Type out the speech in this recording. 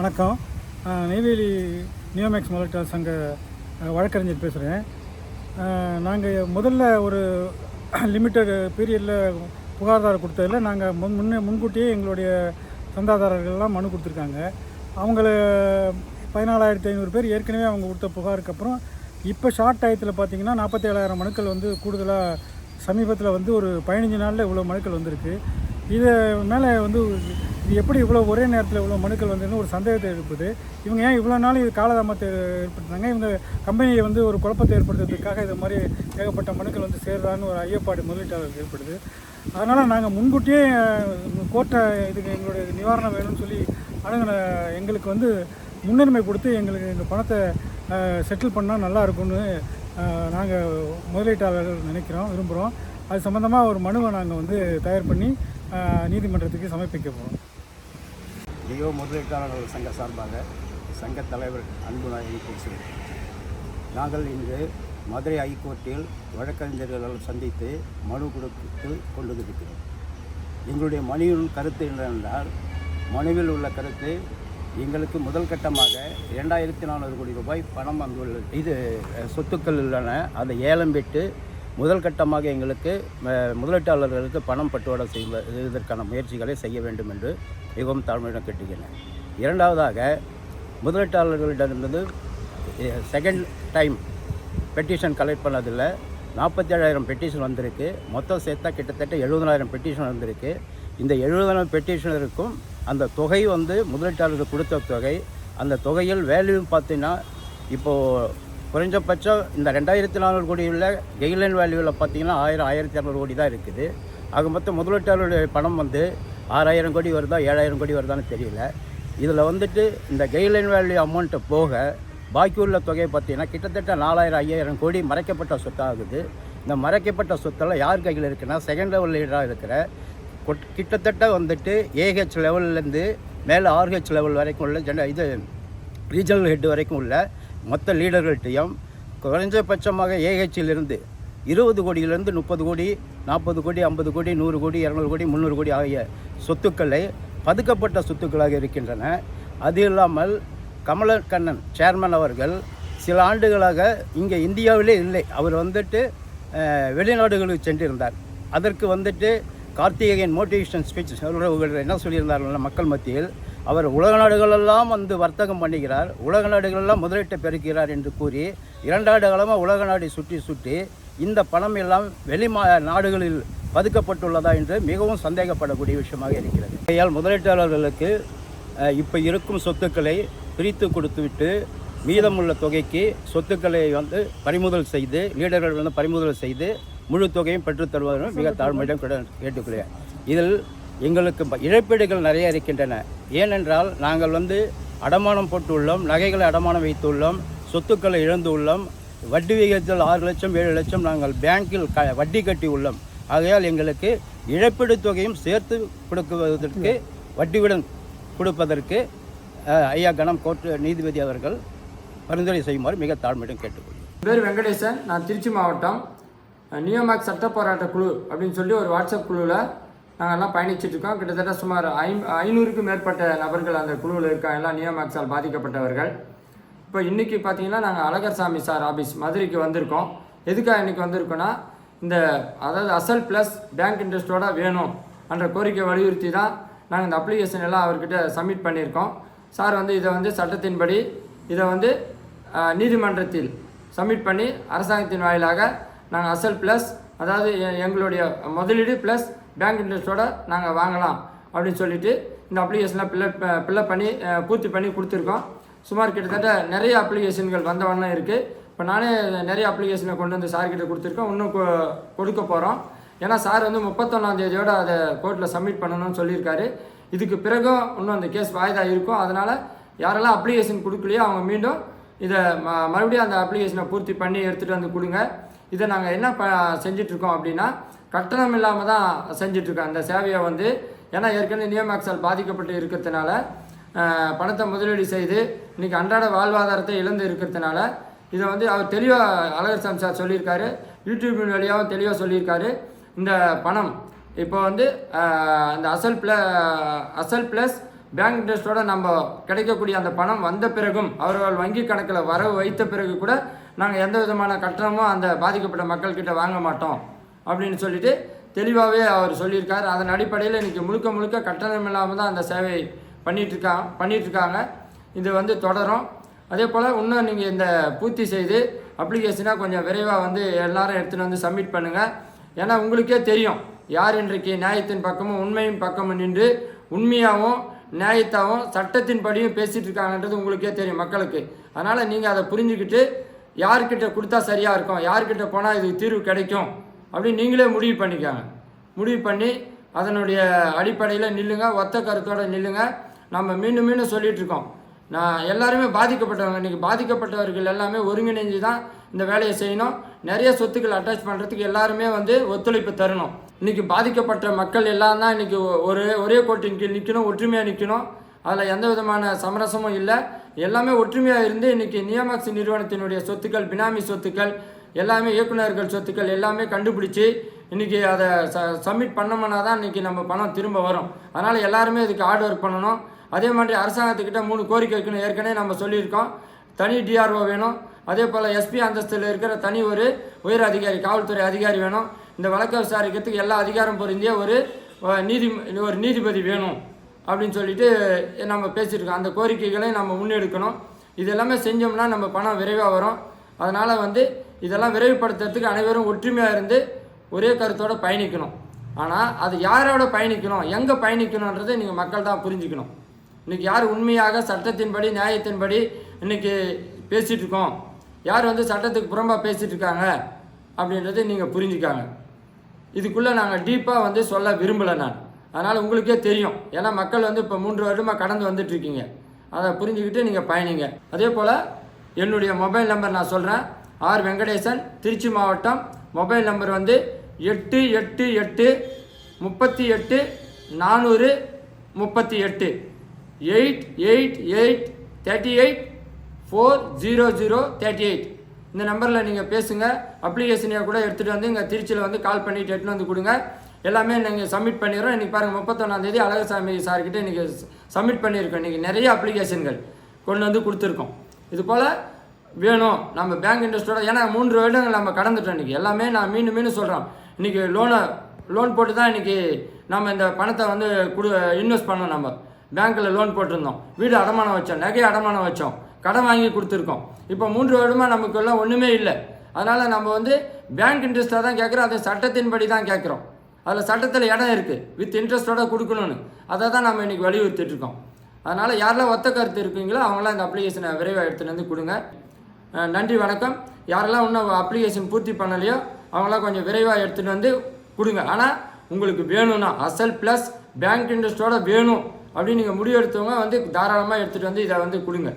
வணக்கம். நெய்வேலி நியோமேக்ஸ் முதலீட்டாளர் சங்க வழக்கறிஞர் பேசுகிறேன் நாங்கள் முதல்ல ஒரு லிமிட்டட் பீரியடில் புகார்தார் கொடுத்ததில் நாங்கள் முன் முன்னே முன்கூட்டியே எங்களுடைய சந்தாதாரர்கள்லாம் மனு கொடுத்துருக்காங்க. அவங்கள பதினாலாயிரத்தி ஐநூறு பேர் ஏற்கனவே அவங்க கொடுத்த புகாருக்கு அப்புறம் இப்போ ஷார்ட் டயத்தில் பார்த்தீங்கன்னா நாற்பத்தேழாயிரம் மனுக்கள் வந்து கூடுதலாக சமீபத்தில் வந்து ஒரு பதினஞ்சு நாளில் இவ்வளோ மனுக்கள் வந்திருக்கு. இதை மேலே வந்து இது எப்படி இவ்வளோ ஒரே நேரத்தில் இவ்வளோ மனுக்கள் வந்ததுன்னு ஒரு சந்தேகத்தை எழுப்புது. இவங்க ஏன் இவ்வளோ நாள் இது காலதாமத்தை ஏற்படுத்தினாங்க? இவங்க கம்பெனியை வந்து ஒரு குழப்பத்தை ஏற்படுத்துறதுக்காக இது மாதிரி ஏகப்பட்ட மனுக்கள் வந்து சேருதான்னு ஒரு ஐயப்பாடு முதலீட்டாளருக்கு ஏற்படுது. அதனால் நாங்கள் முன்கூட்டியே கோர்ட்டை இதுக்கு எங்களுடைய நிவாரணம் வேணும்னு சொல்லி அணுகின எங்களுக்கு வந்து முன்னுரிமை கொடுத்து எங்களுக்கு எங்கள் பணத்தை செட்டில் பண்ணால் நல்லா இருக்கும்னு நாங்கள் முதலீட்டாளர்கள் நினைக்கிறோம் விரும்புகிறோம் அது சம்மந்தமாக ஒரு மனுவை நாங்கள் வந்து தயார் பண்ணி நீதிமன்றத்துக்கு சமர்ப்பிக்க போகிறோம் லியோ முதலீட்டாளர்கள் சங்க சார்பாக சங்க தலைவர் அன்பு நாயகன் பேசுகிறேன் நாங்கள் இன்று மதுரை ஹைகோர்ட்டில் வழக்கறிஞர்கள் சந்தித்து மனு கொடுத்து கொண்டு இருக்கிறோம் எங்களுடைய மனுவின் கருத்து என்னவென்றால் மனுவில் உள்ள கருத்து எங்களுக்கு முதல் கட்டமாக இரண்டாயிரத்தி நானூறு கோடி ரூபாய் பணம் வந்துள்ளது இது சொத்துக்கள் உள்ளன. அதை ஏலம் விட்டு முதல் கட்டமாக எங்களுக்கு முதலீட்டாளர்களுக்கு பணம் பட்டுவாடா செய்வதற்கான முயற்சிகளை செய்ய வேண்டும் என்று மிகவும் தாழ்மையுடன் கேட்டுக்கிறேன் இரண்டாவதாக முதலீட்டாளர்களிடமிருந்து செகண்ட் டைம் பெட்டிஷன் கலெக்ட் பண்ணதில் நாற்பத்தேழாயிரம் பெட்டிஷன் வந்திருக்கு. மொத்தம் சேர்த்தா கிட்டத்தட்ட எழுபதாயிரம் பெட்டிஷன் வந்திருக்கு. இந்த எழுபதாயிரம் பெட்டிஷனருக்கும் அந்த தொகை வந்து முதலீட்டாளருக்கு கொடுத்த தொகை. அந்த தொகையில் வேல்யூ பார்த்தீங்கன்னா இப்போது குறைஞ்சபட்சம் இந்த ரெண்டாயிரத்தி நானூறு கோடி உள்ள கெய்லைன் வேல்யூவில் பார்த்தீங்கன்னா ஆயிரம் ஆயிரத்தி இரநூறு கோடி தான் இருக்குது. ஆக மொத்தம் முதலீட்டாளருடைய பணம் வந்து ஆறாயிரம் கோடி வருதா ஏழாயிரம் கோடி வருதான்னு தெரியல. இதில் வந்துட்டு இந்த கெய்லைன் வேல்யூ அமௌண்ட்டு போக பாக்கி உள்ள தொகை பார்த்தீங்கன்னா கிட்டத்தட்ட நாலாயிரம் ஐயாயிரம் கோடி மறைக்கப்பட்ட சொத்தாகுது. இந்த மறைக்கப்பட்ட சொத்தெல்லாம் யார் கையில் இருக்குன்னா செகண்ட் லெவல் லீடராக இருக்கிற கொட்- கிட்டத்தட்ட வந்துட்டு ஏஹெச் லெவல்லேருந்து மேலே ஆர்ஹெச் லெவல் வரைக்கும் உள்ள ஜென இது ரீஜனல் ஹெட் வரைக்கும் உள்ள மொத்த லீடர்கள்ட்டையும் குறைஞ்சபட்சமாக ஏஹெச்சிலிருந்து இருபது கோடியிலிருந்து முப்பது கோடி நாற்பது கோடி ஐம்பது கோடி நூறு கோடி இரநூறு கோடி முந்நூறு கோடி ஆகிய சொத்துக்களை பதுக்கப்பட்ட சொத்துக்களாக இருக்கின்றன. அது இல்லாமல் கமலக்கண்ணன் சேர்மன் அவர்கள் சில ஆண்டுகளாக இங்கே இந்தியாவிலே இல்லை. அவர் வந்துட்டு வெளிநாடுகளுக்கு சென்றிருந்தார். அதற்கு வந்துட்டு கார்த்திகேயன் மோட்டிவேஷன் ஸ்பீச் சொல்கிறவர்கள் என்ன சொல்லியிருந்தார்கள் மக்கள் மத்தியில் அவர் உலக நாடுகளெல்லாம் வந்து வர்த்தகம் பண்ணுகிறார் உலக நாடுகளெல்லாம் முதலீட்டை பெருக்கிறார் என்று கூறி இரண்டாண்டு காலமாக உலக நாடை சுற்றி சுற்றி இந்த பணம் எல்லாம் வெளி நாடுகளில் பதுக்கப்பட்டுள்ளதா என்று மிகவும் சந்தேகப்படக்கூடிய விஷயமாக இருக்கிறது. ஆகையால் முதலீட்டாளர்களுக்கு இப்போ இருக்கும் சொத்துக்களை பிரித்து கொடுத்துவிட்டு மீதமுள்ள தொகைக்கு சொத்துக்களை வந்து பறிமுதல் செய்து லீடர்கள் வந்து பறிமுதல் செய்து முழு தொகையும் பெற்றுத் தருவதும் மிக தாழ்மையிடம் கூட கேட்டுக்கொள்கிறேன். இதில் எங்களுக்கு இழப்பீடுகள் நிறைய இருக்கின்றன. ஏனென்றால் நாங்கள் வந்து அடமானம் போட்டுள்ளோம் நகைகளை அடமானம் வைத்துள்ளோம் சொத்துக்களை இழந்துள்ளோம். வட்டி விகிதத்தில் ஆறு லட்சம் ஏழு லட்சம் நாங்கள் பேங்கில் க வட்டி கட்டி உள்ளோம். ஆகையால் எங்களுக்கு இழப்பீடு தொகையும் சேர்த்து கொடுக்குவதற்கு வட்டியுடன் கொடுப்பதற்கு ஐயா கணம் கோர்ட்டு நீதிபதி அவர்கள் பரிந்துரை செய்யுமாறு மிக தாழ்மையிடம் கேட்டுக்கொள்கிறேன் பேர் வெங்கடேசன். நான் திருச்சி மாவட்டம் நியோமேக் சட்ட போராட்ட குழு அப்படின்னு சொல்லி ஒரு வாட்ஸ்அப் குழுவில் நாங்கள்லாம் எல்லாம் பயணிச்சுட்டு இருக்கோம். கிட்டத்தட்ட சுமார் ஐ ஐநூறுக்கும் மேற்பட்ட நபர்கள் அந்த குழுவில் இருக்காங்க. எல்லாம் நியோமேக்ஸால் பாதிக்கப்பட்டவர்கள். இப்போ இன்றைக்கி பார்த்தீங்கன்னா நாங்கள் அழகர் சாமி சார் ஆஃபீஸ் மதுரைக்கு வந்திருக்கோம். எதுக்காக இன்றைக்கி வந்திருக்கோன்னா இந்த அதாவது அசல் ப்ளஸ் பேங்க் இன்ட்ரெஸ்ட்டோட வேணும் என்ற கோரிக்கை வலியுறுத்தி தான் நாங்கள் இந்த அப்ளிகேஷன் எல்லாம் அவர்கிட்ட சப்மிட் பண்ணியிருக்கோம். சார் வந்து இதை வந்து சட்டத்தின்படி இதை வந்து நீதிமன்றத்தில் சப்மிட் பண்ணி அரசாங்கத்தின் வாயிலாக நாங்கள் அசல் ப்ளஸ் அதாவது எ- எங்களுடைய முதலீடு ப்ளஸ் பேங்க் இன்ட்ரெஸ்ட்டோட நாங்கள் வாங்கலாம் அப்படின்னு சொல்லிட்டு இந்த அப்ளிகேஷனில் பில்லப் ஃபில்லப் பண்ணி பூர்த்தி பண்ணி கொடுத்துருக்கோம். சுமார் கிட்டத்தட்ட நிறைய அப்ளிகேஷன்கள் வந்தவண்ணம் இருக்குது இப்போ நானே நிறைய அப்ளிகேஷனை கொண்டு வந்து சார்கிட்ட கொடுத்துருக்கோம் இன்னும் கொ- கொடுக்க போகிறோம் ஏன்னா சார் வந்து முப்பத்தொன்னாந்தேதியோடு அதை கோர்ட்டில் சப்மிட் பண்ணணும்னு சொல்லியிருக்காரு. இதுக்கு பிறகும் இன்னும் அந்த கேஸ் வாய்தா இருக்கும். அதனால் யாரெல்லாம் அப்ளிகேஷன் கொடுக்கலையோ அவங்க மீண்டும் இதை ம மறுபடியும் அந்த அப்ளிகேஷனை பூர்த்தி பண்ணி எடுத்துகிட்டு வந்து கொடுங்க. இதை நாங்கள் என்ன ப செஞ்சிட்ருக்கோம் அப்படின்னா கட்டணம் இல்லாமல் தான் செஞ்சிட்ருக்கோம் அந்த சேவையை வந்து ஏன்னா ஏற்கனவே நியமாக்சல் பாதிக்கப்பட்டு இருக்கிறதுனால பணத்தை முதலீடு செய்து இன்றைக்கி அன்றாட வாழ்வாதாரத்தை இழந்து இருக்கிறதுனால இதை வந்து அவர் தெளிவாக அழகர் சாமி சார் சொல்லியிருக்காரு. யூடியூப் வழியாகவும் தெளிவாக சொல்லியிருக்காரு. இந்த பணம் இப்போ வந்து அந்த அசல் ப்ள அசல் ப்ளஸ் பேங்க் இன்ட்ரெஸ்ட்டோட நம்ம கிடைக்கக்கூடிய அந்த பணம் வந்த பிறகும் அவர்கள் வங்கி கணக்கில் வரவு வைத்த பிறகு கூட நாங்கள் எந்த விதமான கட்டணமும் அந்த பாதிக்கப்பட்ட மக்கள்கிட்ட வாங்க மாட்டோம் அப்படின்னு சொல்லிட்டு தெளிவாகவே அவர் சொல்லியிருக்கார். அதன் அடிப்படையில் இன்றைக்கி முழுக்க முழுக்க கட்டணம் இல்லாமல் தான் அந்த சேவை பண்ணிகிட்ருக்காங்க பண்ணிகிட்ருக்காங்க இது வந்து தொடரும். அதே போல் இன்னும் நீங்கள் இந்த பூர்த்தி செய்து அப்ளிகேஷனாக கொஞ்சம் விரைவாக வந்து எல்லாரும் எடுத்துகிட்டு வந்து சப்மிட் பண்ணுங்கள் ஏன்னா உங்களுக்கே தெரியும் யார் இன்றைக்கு நியாயத்தின் பக்கமும் உண்மையின் பக்கமும் நின்று உண்மையாகவும் நியாயத்தாகவும் சட்டத்தின் படியும் பேசிகிட்டு இருக்காங்கன்றது உங்களுக்கே தெரியும் மக்களுக்கு. அதனால் நீங்கள் அதை புரிஞ்சுக்கிட்டு யார்கிட்ட கொடுத்தா சரியாக இருக்கும் யார்கிட்ட போனால் இதுக்கு தீர்வு கிடைக்கும் அப்படின்னு நீங்களே முடிவு பண்ணிக்காங்க. முடிவு பண்ணி அதனுடைய அடிப்படையில் நில்லுங்க ஒத்த கருத்தோடு நில்லுங்க. நம்ம மீண்டும் மீண்டும் சொல்லிகிட்ருக்கோம் இருக்கோம். நான் எல்லாருமே பாதிக்கப்பட்டவங்க. இன்றைக்கி பாதிக்கப்பட்டவர்கள் எல்லாமே ஒருங்கிணைஞ்சு தான் இந்த வேலையை செய்யணும். நிறைய சொத்துக்கள் அட்டாச் பண்ணுறதுக்கு எல்லாருமே வந்து ஒத்துழைப்பு தரணும். இன்றைக்கி பாதிக்கப்பட்ட மக்கள் எல்லாம் தான் இன்றைக்கி ஒரே ஒரே கோட்டின் கீழ் நிற்கணும் ஒற்றுமையாக நிற்கணும் அதில் எந்த விதமான சமரசமும் இல்லை. எல்லாமே ஒற்றுமையாக இருந்து இன்றைக்கி நியமக்ஸ் நிறுவனத்தினுடைய சொத்துக்கள் பினாமி சொத்துக்கள் எல்லாமே இயக்குனர்கள் சொத்துக்கள் எல்லாமே கண்டுபிடிச்சி இன்றைக்கி அதை ச சப்மிட் பண்ணோம்னா தான் இன்றைக்கி நம்ம பணம் திரும்ப வரும். அதனால் எல்லாருமே இதுக்கு ஹார்ட் ஒர்க் பண்ணணும். அதே மாதிரி அரசாங்கத்துக்கிட்ட மூணு கோரிக்கை வைக்கணும் ஏற்கனவே நம்ம சொல்லியிருக்கோம். தனி டிஆர்ஓ வேணும். அதே போல் எஸ்பி அந்தஸ்தில் இருக்கிற தனி ஒரு உயர் அதிகாரி காவல்துறை அதிகாரி வேணும். இந்த வழக்கை விசாரிக்கிறதுக்கு எல்லா அதிகாரம் பொருந்திய ஒரு நீதி ஒரு நீதிபதி வேணும் அப்படின்னு சொல்லிட்டு நம்ம பேசியிருக்கோம். அந்த கோரிக்கைகளை நம்ம முன்னெடுக்கணும். இது எல்லாமே செஞ்சோம்னா நம்ம பணம் விரைவாக வரும். அதனால் வந்து இதெல்லாம் விரைவுபடுத்துறதுக்கு அனைவரும் ஒற்றுமையாக இருந்து ஒரே கருத்தோடு பயணிக்கணும். ஆனால் அது யாரோட பயணிக்கணும் எங்கே பயணிக்கணுன்றதை நீங்கள் மக்கள் தான் புரிஞ்சுக்கணும். இன்றைக்கி யார் உண்மையாக சட்டத்தின்படி நியாயத்தின்படி இன்றைக்கி பேசிகிட்டு இருக்கோம் யார் வந்து சட்டத்துக்கு புறம்பாக பேசிகிட்டு இருக்காங்க அப்படின்றத நீங்கள் புரிஞ்சுக்காங்க. இதுக்குள்ளே நாங்கள் டீப்பாக வந்து சொல்ல விரும்பலை நான். அதனால் உங்களுக்கே தெரியும். ஏன்னா மக்கள் வந்து இப்போ மூன்று வருடமாக கடந்து வந்துட்டுருக்கீங்க. அதை புரிஞ்சுக்கிட்டு நீங்கள் பயணிங்க. அதே போல் என்னுடைய மொபைல் நம்பர் நான் சொல்கிறேன் ஆர் வெங்கடேசன் திருச்சி மாவட்டம். மொபைல் நம்பர் வந்து எட்டு எட்டு எட்டு முப்பத்தி எட்டு நானூறு முப்பத்தி எட்டு. Eight eight eight thirty eight four zero zero thirty eight. இந்த நம்பரில் நீங்கள் பேசுங்க. அப்ளிகேஷனை கூட எடுத்துகிட்டு வந்து இங்கே திருச்சியில் வந்து கால் பண்ணிட்டு எடுத்துன்னு வந்து கொடுங்க. எல்லாமே நீங்கள் சப்மிட் பண்ணிடுறோம். இன்றைக்கி பாருங்கள் முப்பத்தொன்னாந்தேதி அழகசாமி சார்கிட்ட இன்றைக்கி சப்மிட் பண்ணியிருக்கோம். இன்றைக்கி நிறைய அப்ளிகேஷன்கள் கொண்டு வந்து கொடுத்துருக்கோம். இது போல் வேணும். நம்ம பேங்க் இன்ட்ரெஸ்ட்டோட ஏன்னா மூன்று வருடங்கள் நம்ம கடந்துட்டோம் இன்றைக்கி எல்லாமே நான் மீண்டும் மீண்டும் சொல்கிறோம் இன்றைக்கி லோனை லோன் போட்டு தான் இன்றைக்கி நம்ம இந்த பணத்தை வந்து கொடு இன்வெஸ்ட் பண்ணோம் நம்ம. பேங்க்கில் லோன் போட்டிருந்தோம். வீடு அடமானம் வச்சோம். நகை அடமானம் வச்சோம். கடன் வாங்கி கொடுத்துருக்கோம். இப்போ மூன்று வருடமாக நமக்கு எல்லாம் ஒன்றுமே இல்லை. அதனால் நம்ம வந்து பேங்க் இன்ட்ரெஸ்ட்டாக தான் கேட்குறோம் அது சட்டத்தின்படி தான் கேட்குறோம் அதில் சட்டத்தில் இடம் இருக்குது வித் இன்ட்ரெஸ்ட்டோட கொடுக்கணும்னு. அதை தான் நம்ம இன்றைக்கி வலியுறுத்திட்டு இருக்கோம். அதனால் யாரெல்லாம் ஒத்த கருத்து இருக்கீங்களோ அவங்களாம் இந்த அப்ளிகேஷனை விரைவாக எடுத்துகிட்டு வந்து கொடுங்க. நன்றி வணக்கம். யாரெல்லாம் இன்னும் அப்ளிகேஷன் பூர்த்தி பண்ணலையோ அவங்களாம் கொஞ்சம் விரைவாக எடுத்துகிட்டு வந்து கொடுங்க. ஆனால் உங்களுக்கு வேணும்னா அசல் ப்ளஸ் பேங்க் இன்ட்ரெஸ்ட்டோட வேணும். அப்படின்னு நீங்கள் முடிவெடுத்தவங்க வந்து தாராளமாக எடுத்துகிட்டு வந்து இதை வந்து கொடுங்க.